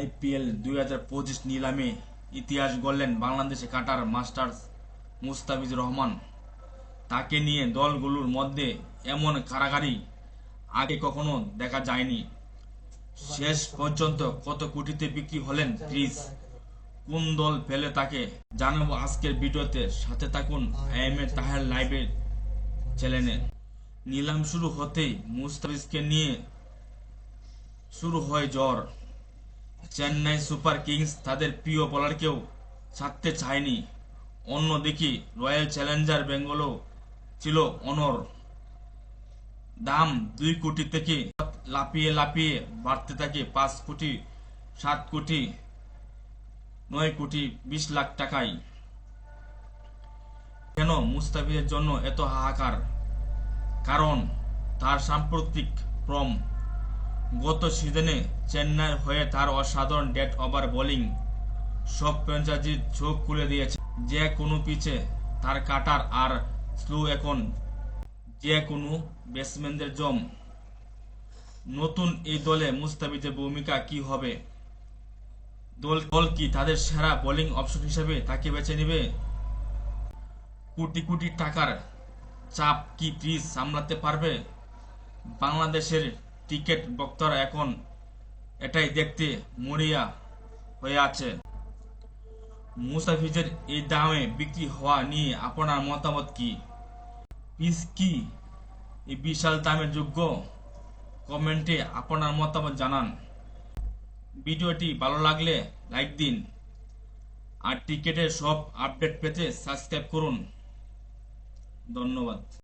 IPL দুই হাজার পঁচিশ নিলামে ইতিহাস গড়লেন বাংলাদেশে কাটার মাস্টার্স মুস্তাফিজুর রহমান। তাকে নিয়ে দলগুলোর মধ্যে এমন কারাগারি আগে কখনো দেখা যায়নি। শেষ পর্যন্ত কত কোটিতে বিক্রি হলেন ক্রিস? কোন দল ফেলে তাকে? জানাব আজকের ভিডিওতে। সাথে থাকুন এম এ তাহের লাইভের চ্যানেলে। নিলাম শুরু হতেই মুস্তাফিজকে নিয়ে শুরু হয় জ্বর। চেন্নাই সুপার কিংস তাদের প্রিয় বোলারকেও ছাড়তে চায়নি। অন্যদিকে রয়্যাল চ্যালেঞ্জার বেঙ্গলও ছিল অনর। দাম দুই কোটি থেকে লাফিয়ে লাফিয়ে বাড়তে থাকে পাঁচ কোটি, সাত কোটি, নয় কোটি, বিশ লাখ টাকায়। কেন মুস্তাফিজের জন্য এত হাহাকার? কারণ তার সাম্প্রতিক প্রম গত সিজনে চেন্নাইয়ের হয়ে তার অসাধারণ ডেট ওভার বোলিং, সব ফ্র্যাঞ্চাইজির চোখ খুলে দিয়েছে। যে কোনো পিচে তার কাটার আর স্লো এখন। যে কোনো ব্যাটসম্যানদের জম। নতুন এই দলে মুস্তাফিজের ভূমিকা কি হবে? দল দল কি তাদের সেরা বোলিং অপশন হিসেবে তাকে বেছে নেবে? কোটি কোটি টাকার চাপ কি ক্রিজ সামলাতে পারবে? বাংলাদেশের টিকিট বক্তারা এখন এটাই দেখতে মরিয়া হয়ে আছে। মুস্তাফিজের এই দামে বিক্রি হওয়া নিয়ে আপনার মতামত কি? পিস কি? এই বিশাল দামের যোগ্য? কমেন্টে আপনার মতামত জানান। ভিডিওটি ভালো লাগলে লাইক দিন আর টিকিটের সব আপডেট পেতে সাবস্ক্রাইব করুন। ধন্যবাদ।